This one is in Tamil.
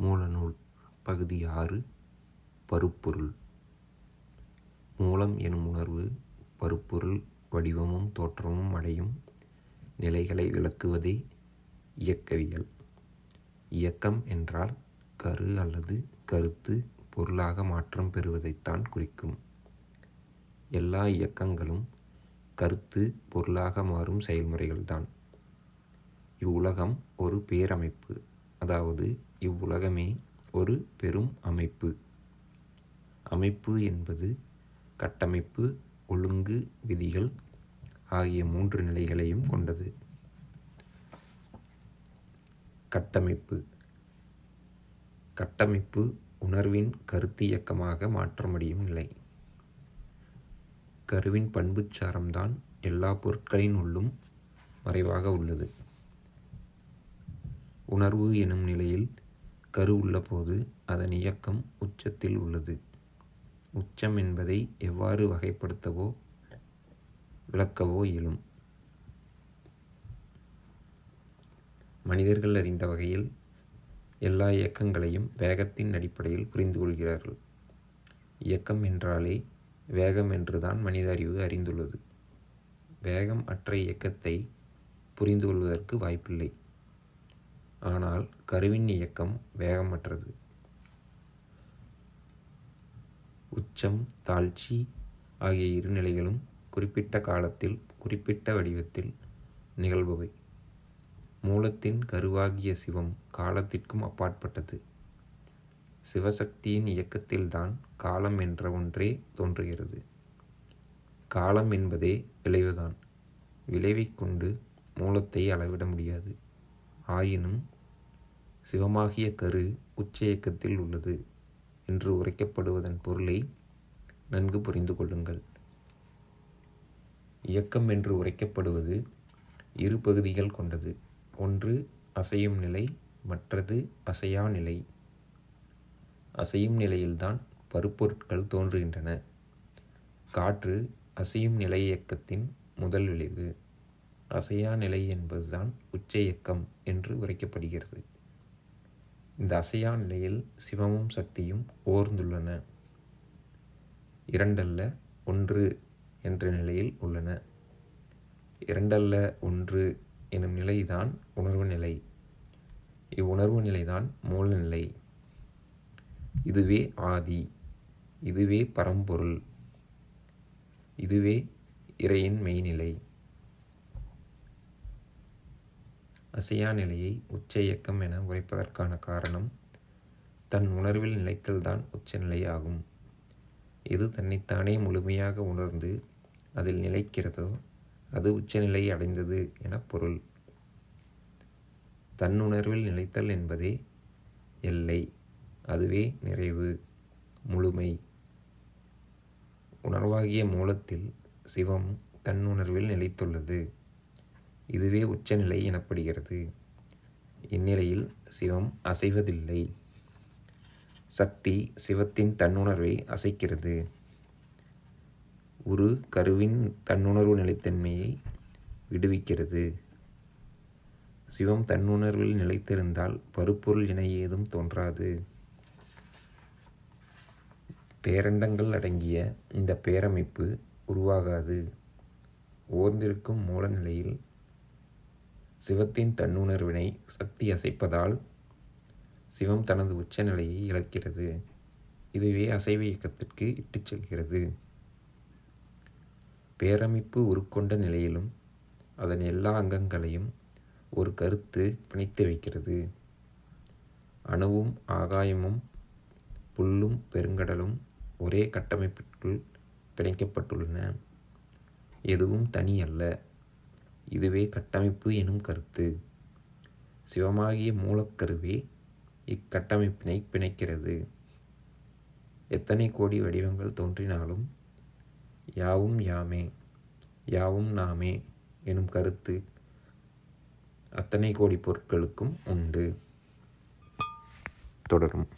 மூலநூல் பகுதி ஆறு பருப்பொருள். மூலம் எனும் உணர்வு பருப்பொருள் வடிவமும் தோற்றமும் அடையும் நிலைகளை விளக்குவதே இயக்கவியல். இயக்கம் என்றால் கரு அல்லது கருத்து பொருளாக மாற்றம் பெறுவதைத்தான் குறிக்கும். எல்லா இயக்கங்களும் கருத்து பொருளாக மாறும் செயல்முறைகள்தான். இவ்வுலகம் ஒரு பேரமைப்பு அதாவது இவ்வுலகமே ஒரு பெரும் அமைப்பு. அமைப்பு என்பது கட்டமைப்பு ஒழுங்கு விதிகள் ஆகிய மூன்று நிலைகளையும் கொண்டது. கட்டமைப்பு. கட்டமைப்பு உணர்வின் கருத்தியக்கமாக மாற்றமடையும் நிலை. கருவின் பண்புச்சாரம்தான் எல்லா பொருட்களின் உள்ளும் மறைவாக உள்ளது. உணர்வு எனும் நிலையில் கரு உள்ளபோது அதன் இயக்கம் உச்சத்தில் உள்ளது. உச்சம் என்பதை எவ்வாறு வகைப்படுத்தவோ விளக்கவோ இயலும். மனிதர்கள் அறிந்த வகையில் எல்லா இயக்கங்களையும் வேகத்தின் அடிப்படையில் புரிந்து கொள்கிறார்கள். இயக்கம் என்றாலே வேகம் என்றுதான் மனித அறிவு அறிந்துள்ளது. வேகம் அற்ற இயக்கத்தை புரிந்து கொள்வதற்கு வாய்ப்பில்லை. ஆனால் கருவின் இயக்கம் வேகமற்றது. உச்சம் தாழ்ச்சி ஆகிய இரு நிலைகளும் குறிப்பிட்ட காலத்தில் குறிப்பிட்ட வடிவத்தில் நிகழ்பவை. மூலத்தின் கருவாகிய சிவம் காலத்திற்கும் அப்பாற்பட்டது. சிவசக்தியின் இயக்கத்தில்தான் காலம் என்ற ஒன்றே தோன்றுகிறது. காலம் என்பதே விளைவுதான். விளைவைக் கொண்டு மூலத்தை அளவிட முடியாது. ஆயினும் சிவமாகிய கரு உச்சயக்கத்தில் உள்ளது என்று உரைக்கப்படுவதன் பொருளை நன்கு புரிந்து கொள்ளுங்கள். இயக்கம் என்று உரைக்கப்படுவது இரு பகுதிகள் கொண்டது. ஒன்று அசையும் நிலை மற்றது அசையா நிலை. அசையும் நிலையில்தான் பருப்பொருட்கள் தோன்றுகின்றன. காற்று அசையும் நிலை இயக்கத்தின் முதல் விளைவு. அசையா நிலை என்பதுதான் உச்சயக்கம் என்று உரைக்கப்படுகிறது. இந்த அசையா நிலையில் சிவமும் சக்தியும் ஓர்ந்துள்ளன. இரண்டல்ல ஒன்று என்ற நிலையில் உள்ளன. இரண்டல்ல ஒன்று எனும் நிலைதான் உணர்வு நிலை. இவ்வுணர்வு நிலைதான் மூல நிலை. இதுவே ஆதி இதுவே பரம்பொருள் இதுவே இறையின் மெய்நிலை. அசையா நிலையை உச்ச இயக்கம் என உரைப்பதற்கான காரணம் தன் உணர்வில் நிலைத்தல்தான் உச்சநிலை ஆகும் எது தன்னைத்தானே முழுமையாக உணர்ந்து அதில் நிலைக்கிறதோ அது உச்சநிலை அடைந்தது என பொருள். தன்னுணர்வில் நிலைத்தல் என்பதே எல்லை அதுவே நிறைவு முழுமை. உணர்வாகிய மூலத்தில் சிவம் தன்னுணர்வில் நிலைத்துள்ளது. இதுவே உச்சநிலை எனப்படுகிறது. இந்நிலையில் சிவம் அசைவதில்லை. சக்தி சிவத்தின் தன்னுணர்வை அசைக்கிறது. உரு கருவின் தன்னுணர்வு நிலைத்தன்மையை விடுவிக்கிறது. சிவம் தன்னுணர்வில் நிலைத்திருந்தால் பருப்பொருள் இணை ஏதும் தோன்றாது. பேரண்டங்கள் அடங்கிய இந்த பேரமைப்பு உருவாகாது. ஓர்ந்திருக்கும் மூல நிலையில் சிவத்தின் தன்னுணர்வினை சக்தி அசைப்பதால் சிவம் தனது உச்சநிலையை இழக்கிறது. இதுவே அசைவ இயக்கத்திற்கு இட்டுச் செல்கிறது. பேரமைப்பு உருக்கொண்ட நிலையிலும் அதன் எல்லா அங்கங்களையும் ஒரு கருத்து பிணைத்து வைக்கிறது. அணுவும் ஆகாயமும் புல்லும் பெருங்கடலும் ஒரே கட்டமைப்பிற்குள் பிணைக்கப்பட்டுள்ளன. எதுவும் தனி அல்ல இதுவே கட்டமைப்பு எனும் கருத்து. சிவமாகிய மூலக்கருவே இக்கட்டமைப்பினை பிணைக்கிறது. எத்தனை கோடி வடிவங்கள் தோன்றினாலும் யாவும் யாமே யாவும் நாமே எனும் கருத்து அத்தனை கோடி பொருட்களுக்கும் உண்டு. தொடரும்.